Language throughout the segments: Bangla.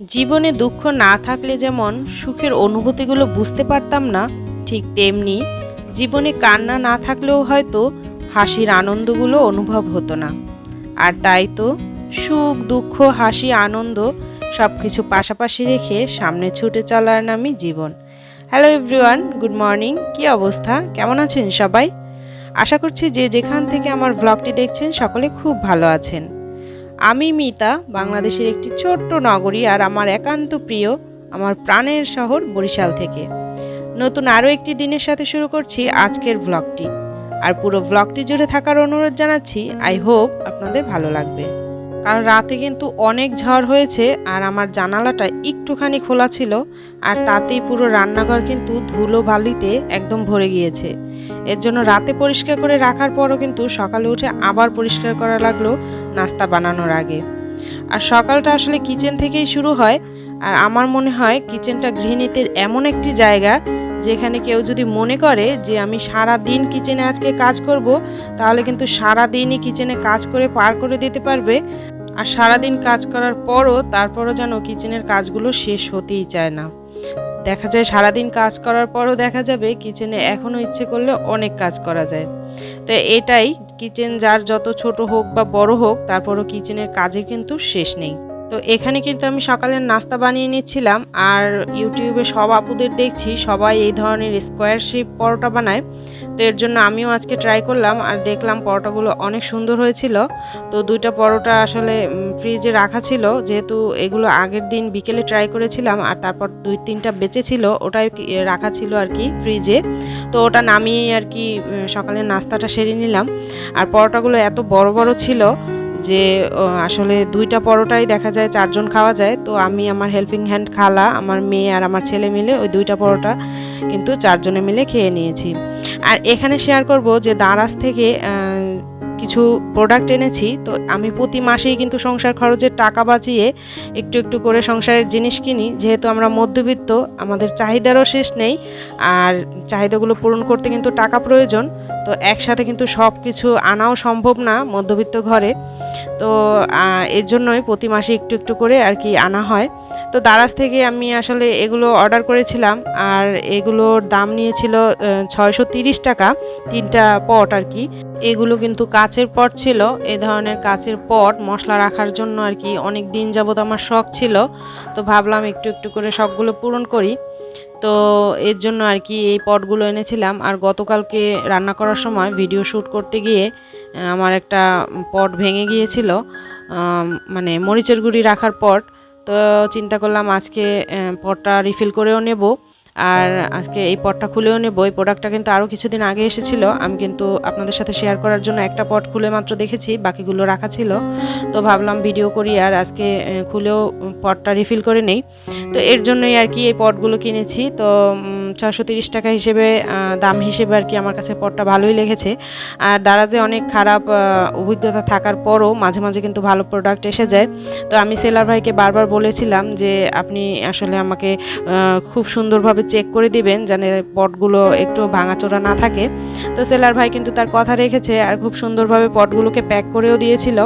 জীবনে দুঃখ না থাকলে যেমন সুখের অনুভূতিগুলো বুঝতে পারতাম না, ঠিক তেমনি জীবনে কান্না না থাকলেও হয়তো হাসির আনন্দগুলো অনুভব হতো না। আর তাই তো সুখ, দুঃখ, হাসি, আনন্দ সব কিছু পাশাপাশি রেখে সামনে ছুটে চলার নামই জীবন। হ্যালো এভরিওয়ান গুড মর্নিং কী অবস্থা? কেমন আছেন সবাই? আশা করছি যে যেখান থেকে আমার ব্লগটি দেখছেন সকলে খুব ভালো আছেন। আমি মিতা, বাংলাদেশের একটি ছোট্ট নগরী আর আমার একান্ত প্রিয় আমার প্রাণের শহর বরিশাল থেকে। নতুন আরও একটি দিনের সাথে শুরু করছি আজকের ব্লগটি আর পুরো ব্লগটি জুড়ে থাকার অনুরোধ জানাচ্ছি আই হোপ আপনাদের ভালো লাগবে। কারণ রাতে কিন্তু অনেক ঝড় হয়েছে আর আমার জানালাটা একটুখানি খোলা ছিল আর তাতেই পুরো রান্নাঘর কিন্তু ধুলো বালিতে একদম ভরে গিয়েছে। এর জন্য রাতে পরিষ্কার করে রাখার পরও কিন্তু সকালে উঠে আবার পরিষ্কার করা লাগল নাস্তা বানানোর আগে। আর সকালটা আসলে কিচেন থেকেই শুরু হয় আর আমার মনে হয় কিচেনটা গৃহিণীদের এমন একটি জায়গা যেখানে কেউ যদি মনে করে যে আমি সারা দিন কিচেনে আজকে কাজ করব, তাহলে কিন্তু সারা দিনই কিচেনে কাজ করে পার করে দিতে পারবে। আর সারা দিন কাজ করার পরও তারপরও যেন কিচেনের কাজগুলো শেষ হতেই চায় না। দেখা যায় সারাদিন কাজ করার পরও দেখা যাবে কিচেনে এখনও ইচ্ছে করলে অনেক কাজ করা যায়। তো এটাই, কিচেন যার যত ছোট হোক বা বড় হোক, তারপরও কিচেনের কাজে কিন্তু শেষ নেই। তো এখানে কিন্তু আমি সকালের নাস্তা বানিয়ে নিচ্ছিলাম আর ইউটিউবে সব আপুদের দেখছি, সবাই এই ধরনের স্কোয়ার শেপ পরোটা বানায়। তো এর জন্য আমিও আজকে ট্রাই করলাম আর দেখলাম পরোটাগুলো অনেক সুন্দর হয়েছিল। তো দুইটা পরোটা আসলে ফ্রিজে রাখা ছিল। যেহেতু এগুলো আগের দিন বিকেলে ট্রাই করেছিলাম আর তারপর দুই তিনটা বেঁচে ছিল ওটাই রাখা ছিল আর কি ফ্রিজে তো ওটা নামিয়ে আর কি সকালে নাস্তাটা সেরে নিলাম। আর পরোটাগুলো এত বড় বড় ছিল যে আসলে দুইটা পরোটাই দেখা যায়, চারজন খাওয়া যায়। তো আমি আমার হেল্পিং হ্যান্ড খালা, আমার মেয়ে আর আমার ছেলে মিলে ওই দুইটা পরোটা কিন্তু চারজনে মিলে খেয়ে নিয়েছি। আর এখানে শেয়ার করব যে, দারাজ থেকে কিছু প্রোডাক্ট এনেছি, তো আমি প্রতি মাসেই কিন্তু সংসার খরচের টাকা বাঁচিয়ে একটু একটু করে সংসারের জিনিস কিনি। যেহেতু আমরা মধ্যবিত্ত, আমাদের চাহিদারও শেষ নেই আর চাহিদাগুলো পূরণ করতে কিন্তু টাকা প্রয়োজন। তো একসাথে কিন্তু সব কিছু আনাও সম্ভব না মধ্যবিত্ত ঘরে। তো এর জন্যই প্রতি মাসে একটু একটু করে আর কি আনা হয়। তো দারাজ থেকে আমি আসলে এগুলো অর্ডার করেছিলাম আর এগুলোর দাম নিয়েছিল ছয়শো টাকা, তিনটা পট আর কি। এগুলো কিন্তু কাচের পট ছিল, এ ধরনের কাচের পট মশলা রাখার জন্য আর কি অনেক দিন যাবত আমার শখ ছিল। তো ভাবলাম একটু একটু করে শখগুলো পূরণ করি। তো এর জন্য আর কি এই পটগুলো এনেছিলাম। আর গতকালকে রান্না করার সময় ভিডিও শ্যুট করতে গিয়ে আমার একটা পট ভেঙে গিয়েছিল মানে মরিচের গুঁড়ি রাখার পট। তো চিন্তা করলাম আজকে পটটা রিফিল করেও নেব। আর আজকে এই পটটা খুলেও নেব। এই প্রোডাক্টটা কিন্তু আরও কিছুদিন আগে এসেছিল। আমি কিন্তু আপনাদের সাথে শেয়ার করার জন্য একটা পট খুলে মাত্র দেখেছি, বাকিগুলো রাখা ছিল। তো ভাবলাম ভিডিও করি আর আজকে খুলেও পটটা রিফিল করে নেই। তো এর জন্যই আর কি এই পটগুলো কিনেছি। তো ছশো তিরিশ টাকা হিসেবে দাম হিসেবে আর কি আমার কাছে পটটা ভালোই লেগেছে। আর দারাজে অনেক খারাপ অভিজ্ঞতা থাকার পরও মাঝে মাঝে কিন্তু ভালো প্রোডাক্ট এসে যায়। তো আমি সেলার ভাইকে বারবার বলেছিলাম যে, আপনি আসলে আমাকে খুব সুন্দরভাবে চেক করে দিবেন যেন পটগুলো একটু ভাঙাচোরা না থাকে। তো সেলার ভাই কিন্তু তার কথা রেখেছে আর খুব সুন্দরভাবে পটগুলোকে প্যাক করেও দিয়েছিল।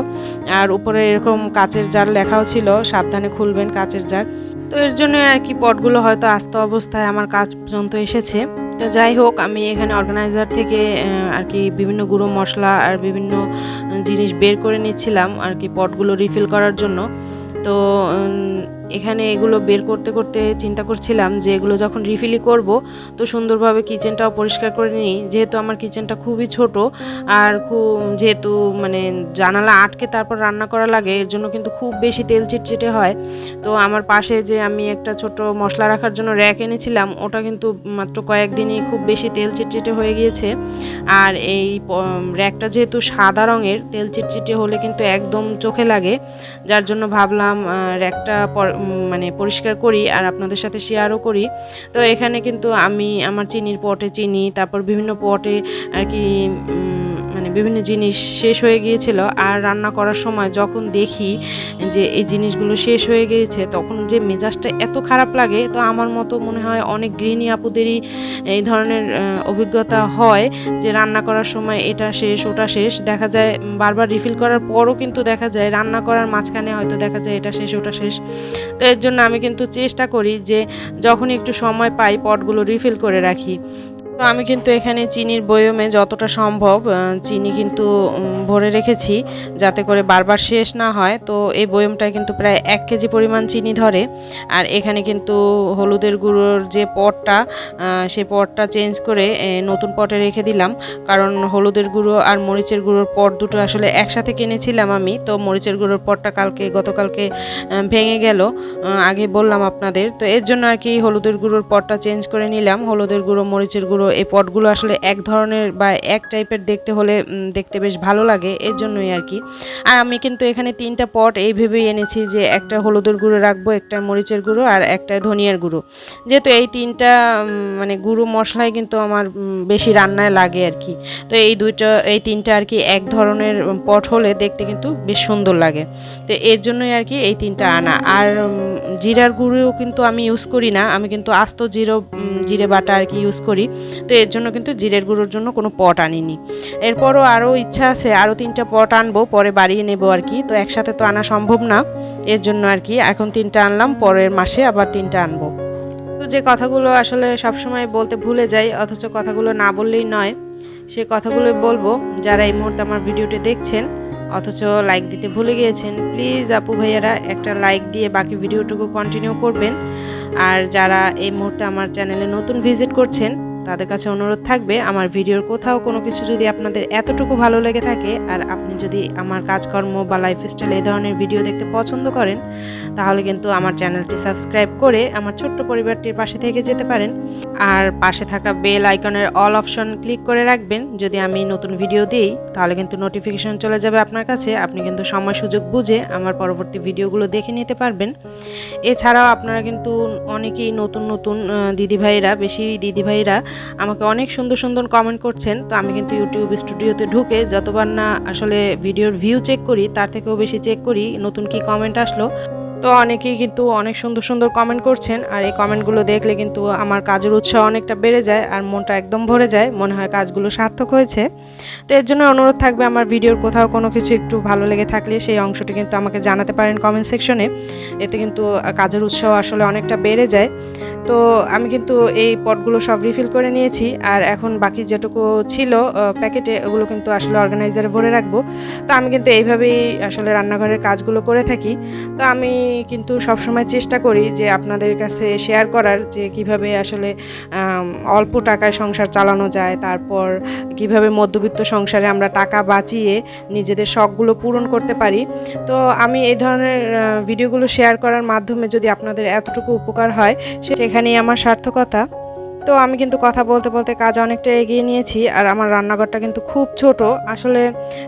আর উপরে এরকম কাচের জার লেখাও ছিল, সাবধানে খুলবেন কাচের জার। তো এর জন্য আর কি পটগুলো হয়তো আস্ত অবস্থায় আমার কাজ পর্যন্ত এসেছে। তো যাই হোক, আমি এখানে অর্গানাইজার থেকে আর কি বিভিন্ন গুঁড়ো মশলা আর বিভিন্ন জিনিস বের করে নিচ্ছিলাম আর কি পটগুলো রিফিল করার জন্য। তো এখানে এগুলো বের করতে করতে চিন্তা করছিলাম যে এগুলো যখন রিফিলি করব, তো সুন্দরভাবে কিচেনটাও পরিষ্কার করে নিই। যেহেতু আমার কিচেনটা খুবই ছোট আর খুব যেহেতু মানে জানালা আটকে তারপর রান্না করা লাগে, এর জন্য কিন্তু খুব বেশি তেল চিটচিটে হয়। তো আমার পাশে যে আমি একটা ছোট মশলা রাখার জন্য র্যাক এনেছিলাম, ওটা কিন্তু মাত্র কয়েকদিনই খুব বেশি তেল চিটচিটে হয়ে গিয়েছে। আর এই র্যাকটা যেহেতু সাদা রঙের, তেল চিটচিটে হলে কিন্তু একদম চোখে লাগে। যার জন্য ভাবলাম র্যাকটা মানে পরিষ্কার করি আর আপনাদের সাথে শেয়ারও করি। তো এখানে কিন্তু আমি আমার চিনির পটে চিনি, তারপর বিভিন্ন পটে আর কি মানে বিভিন্ন জিনিস শেষ হয়ে গিয়েছিল। আর রান্না করার সময় যখন দেখি যে এই জিনিসগুলো শেষ হয়ে গিয়েছে, তখন যে মেজাজটা এত খারাপ লাগে, তো আমার মতো মনে হয় অনেক গৃহিণী আপুদেরই এই ধরনের অভিজ্ঞতা হয় যে রান্না করার সময় এটা শেষ, ওটা শেষ। দেখা যায় বারবার রিফিল করার পরও কিন্তু দেখা যায় রান্না করার মাঝখানে হয়তো দেখা যায় এটা শেষ, ওটা শেষ। তো এর জন্য আমি কিন্তু চেষ্টা করি যে যখন একটু সময় পাই, পটগুলো রিফিল করে রাখি। তো আমি কিন্তু এখানে চিনির বয়মে যতটা সম্ভব চিনি কিন্তু ভরে রেখেছি যাতে করে বারবার শেষ না হয়। তো এই বয়মটায় কিন্তু প্রায় এক কেজি পরিমাণ চিনি ধরে। আর এখানে কিন্তু হলুদের গুঁড়োর যে পটটা সেই পটটা চেঞ্জ করে নতুন পটে রেখে দিলাম। কারণ হলুদের গুঁড়ো আর মরিচের গুঁড়োর পট দুটো আসলে একসাথে কিনেছিলাম আমি। তো মরিচের গুঁড়োর পটটা কালকে, গতকালকে ভেঙে গেল। আগে বললাম আপনাদের। তো এর জন্য আর কি হলুদের গুঁড়োর পটটা চেঞ্জ করে নিলাম। হলুদের গুঁড়ো, মরিচের গুঁড়ো এই পটগুলো আসলে এক ধরনের বা এক টাইপের দেখতে হলে দেখতে বেশ ভালো লাগে, এর জন্যই আর কি। আর আমি কিন্তু এখানে তিনটা পট এই ভেবেই এনেছি যে একটা হলুদের গুঁড়ো রাখব, একটা মরিচের গুঁড়ো আর একটা ধনিয়ার গুঁড়ো। যেহেতু এই তিনটা মানে গুঁড়ো মশলাই কিন্তু আমার বেশি রান্নায় লাগে আর কি। তো এই দুইটা, এই তিনটা আর কি এক ধরনের পট হলে দেখতে কিন্তু বেশ সুন্দর লাগে। তো এর জন্যই আর কি এই তিনটা আনা। আর জিরার গুঁড়োও কিন্তু আমি ইউজ করি না। আমি কিন্তু আস্ত জিরো জিরে বাটা আর কি ইউজ করি। তো এর জন্য কিন্তু জিরের গুঁড়োর জন্য কোনো পট আনিনি। এরপরও আরও ইচ্ছা আছে, আরও তিনটা পট আনব, পরে বাড়িয়ে নেব আর কি। তো একসাথে তো আনা সম্ভব না, এর জন্য আর কি। এখন তিনটা আনলাম, পরের মাসে আবার তিনটা আনব। তো যে কথাগুলো আসলে সবসময় বলতে ভুলে যাই, অথচ কথাগুলো না বললেই নয়, সে কথাগুলো বলব। যারা এই মুহূর্তে আমার ভিডিওটি দেখছেন, অথচ লাইক দিতে ভুলে গিয়েছেন প্লিজ আপু ভাইয়ারা একটা লাইক দিয়ে বাকি ভিডিওটুকু কন্টিনিউ করবেন। আর যারা এই মুহূর্তে আমার চ্যানেলে নতুন ভিজিট করছেন তাদের কাছে অনুরোধ থাকবে, আমার ভিডিওর কোথাও কোনো কিছু যদি আপনাদের এতটুকু ভালো লেগে থাকে আর আপনি যদি আমার কাজকর্ম বা লাইফস্টাইল এই ধরনের ভিডিও দেখতে পছন্দ করেন, তাহলে কিন্তু আমার চ্যানেলটি সাবস্ক্রাইব করে আমার ছোট্ট পরিবারটির পাশে থেকে যেতে পারেন। আর পাশে থাকা বেল আইকনের অল অপশন ক্লিক করে রাখবেন। যদি আমি নতুন ভিডিও দিই, তাহলে কিন্তু নোটিফিকেশন চলে যাবে আপনার কাছে। আপনি কিন্তু সময় সুযোগ বুঝে আমার পরবর্তী ভিডিওগুলো দেখে নিতে পারবেন। এছাড়াও আপনারা কিন্তু অনেকেই নতুন নতুন দিদিভাইরা, বেশি দিদিভাইরা আমাকে অনেক সুন্দর সুন্দর কমেন্ট করছেন। তো আমি কিন্তু ইউটিউব স্টুডিওতে ঢুকে যতবার না আসলে ভিডিওর ভিউ চেক করি, তার থেকেও বেশি চেক করি, নতুন কি কমেন্ট আসলো। তো অনেকেই কিন্তু অনেক সুন্দর সুন্দর কমেন্ট করছেন, আর এই কমেন্টগুলো দেখলে কিন্তু আমার কাজের উৎসাহ অনেকটা বেড়ে যায় আর মনটা একদম ভরে যায়, মনে হয় কাজগুলো সার্থক হয়েছে। তো এর জন্য অনুরোধ থাকবে আমার ভিডিওর কোথাও কোনো কিছু একটু ভালো লেগে থাকলে সেই অংশটি কিন্তু আমাকে জানাতে পারেন কমেন্ট সেকশনে এতে কিন্তু কাজের উৎসাহ আসলে অনেকটা বেড়ে যায়। তো আমি কিন্তু এই পটগুলো সব রিফিল করে নিয়েছি। আর এখন বাকি যেটুকু ছিল প্যাকেটে ওগুলো কিন্তু আসলে অর্গানাইজারে ভরে রাখব। তো আমি কিন্তু এইভাবেই আসলে রান্নাঘরের কাজগুলো করে থাকি। তো আমি কিন্তু সবসময় চেষ্টা করি যে আপনাদের কাছে শেয়ার করার যে কীভাবে আসলে অল্প টাকায় সংসার চালানো যায়, তারপর কীভাবে মধ্যবিত্ত সংসারে আমরা টাকা বাঁচিয়ে নিজেদের শখগুলো পূরণ করতে পারি। তো আমি এই ধরনের ভিডিওগুলো শেয়ার করার মাধ্যমে যদি আপনাদের এতটুকু উপকার হয় সেখানেই আমার সার্থকতা। তো আমি কিন্তু কথা বলতে বলতে কাজ অনেকটা এগিয়ে নিয়েছি, আর আমার রান্নাঘরটা কিন্তু খুব ছোট। আসলে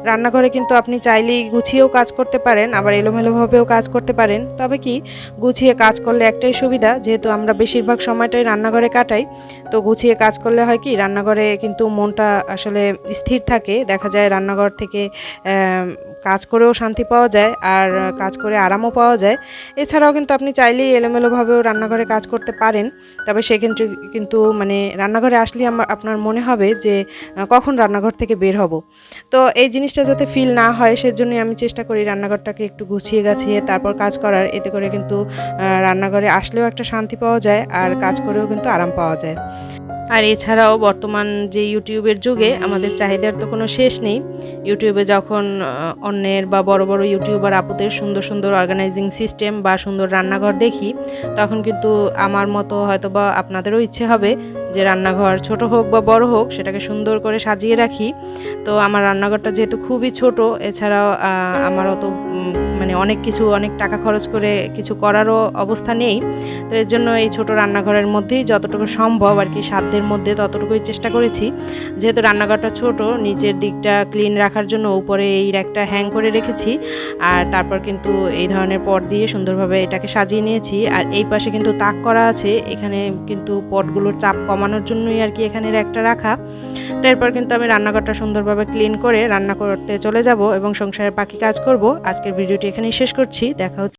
রান্নাঘরে কিন্তু আপনি চাইলেই গুছিয়েও কাজ করতে পারেন, আবার এলোমেলোভাবেও কাজ করতে পারেন। তবে কি, গুছিয়ে কাজ করলে একটাই সুবিধা, যেহেতু আমরা বেশিরভাগ সময়টাই রান্নাঘরে কাটাই, তো গুছিয়ে কাজ করলে হয় কি, রান্নাঘরে কিন্তু মনটা আসলে স্থির থাকে। দেখা যায় রান্নাঘর থেকে কাজ করেও শান্তি পাওয়া যায়, আর কাজ করে আরামও পাওয়া যায়। এছাড়াও কিন্তু আপনি চাইলেই এলোমেলোভাবেও রান্নাঘরে কাজ করতে পারেন, তবে সেক্ষেত্রে কিন্তু মানে রান্নাঘরে আসলে আমার, আপনার মনে হবে যে কখন রান্নাঘর থেকে বের হব। তো এই জিনিসটা যাতে ফিল না হয়, সেজন্যই আমি চেষ্টা করি রান্নাঘরটাকে একটু গুছিয়ে গাছিয়ে, তারপর কাজ করার। এতে করে কিন্তু রান্নাঘরে আসলেও একটা শান্তি পাওয়া যায়, আর কাজ করেও কিন্তু আরাম পাওয়া যায়। আর এছাড়াও বর্তমান যে ইউটিউবের যুগে আমাদের চাহিদার তো কোনো শেষ নেই। ইউটিউবে যখন অন্যের বা বড় বড় ইউটিউবার আপুদের সুন্দর সুন্দর অর্গানাইজিং সিস্টেম বা সুন্দর রান্নাঘর দেখি, তখন কিন্তু আমার মতো হয়তো বা আপনাদেরও ইচ্ছে হবে যে রান্নাঘর ছোট হোক বা বড় হোক, সেটাকে সুন্দর করে সাজিয়ে রাখি। তো আমার রান্নাঘরটা যেহেতু খুবই ছোট, এছাড়াও আমার অত মানে অনেক কিছু, অনেক টাকা খরচ করে কিছু করারও অবস্থা নেই। তো এর জন্য এই ছোট রান্নাঘরের মধ্যেই যতটুকু সম্ভব আর কি সাধ্যের মধ্যে ততটুকুই চেষ্টা করেছি। যেহেতু রান্নাঘরটা ছোট, নিচের দিকটা ক্লিন রাখার জন্য উপরে এই র্যাকটা হ্যাং করে রেখেছি। আর তারপর কিন্তু এই ধরনের পট দিয়ে সুন্দরভাবে এটাকে সাজিয়ে নিয়েছি। আর এই পাশে কিন্তু তাক করা আছে, এখানে কিন্তু পটগুলোর চাপ কমানোর নামানোর জন্যই আর কি এখানে একটা রাখা। তো এরপর কিন্তু আমি রান্নাঘরটা সুন্দরভাবে ক্লিন করে রান্না করতে চলে যাব এবং সংসারের বাকি কাজ করব। আজকের ভিডিওটি এখানেই শেষ করছি। দেখা হচ্ছে